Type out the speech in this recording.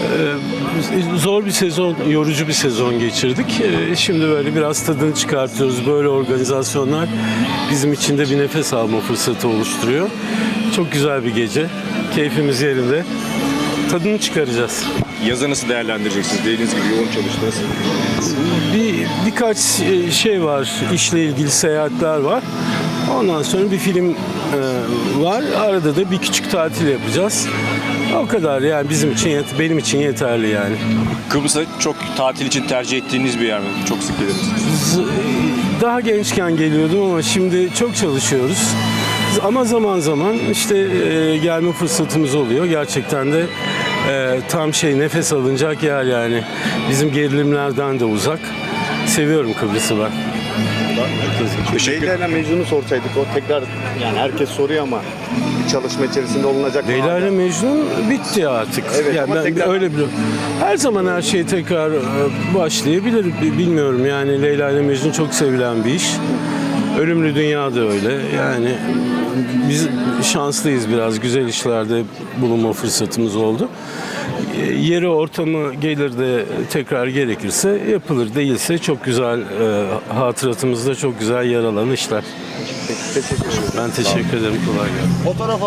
Ee, zor bir sezon, yorucu bir sezon geçirdik. Ee, şimdi böyle biraz tadını çıkartıyoruz. Böyle organizasyonlar bizim için de bir nefes alma fırsatı oluşturuyor. Çok güzel bir gece. Keyfimiz yerinde. Tadını çıkaracağız. Yazı nasıl değerlendireceksiniz? Dediğiniz gibi yoğun çalıştınız. Bir birkaç e, şey var, işle ilgili seyahatler var. Ondan sonra bir film e, var. Arada da bir küçük tatil yapacağız. O kadar yani bizim için yet- benim için yeterli yani. Kıbrıs'a çok tatil için tercih ettiğiniz bir yer mi? Çok sık geliriz. Z- Daha gençken geliyordum ama şimdi çok çalışıyoruz. Ama zaman zaman işte e, gelme fırsatımız oluyor. Gerçekten de e, tam şey nefes alınacak yer yani. Bizim gerilimlerden de uzak. Seviyorum Kıbrıs'ı ben. Leyla ile Mecnun'u sorsaydık o tekrar yani herkes soruyor ama bir çalışma içerisinde olunacak mı? Leyla ile Mecnun bitti artık. Evet, yani ama ben tekrar- öyle biliyorum. Her zaman her şey tekrar e, başlayabilir. Bi- Bilmiyorum yani Leyla ile Mecnun çok sevilen bir iş. Ölümlü Dünya da öyle. Yani biz şanslıyız biraz. Güzel işlerde bulunma fırsatımız oldu. E, Yeri ortamı gelir de tekrar gerekirse yapılır. Değilse çok güzel e, hatıratımızda çok güzel yer alan işler. Ben teşekkür ederim. Kolay gelsin. Fotoğraf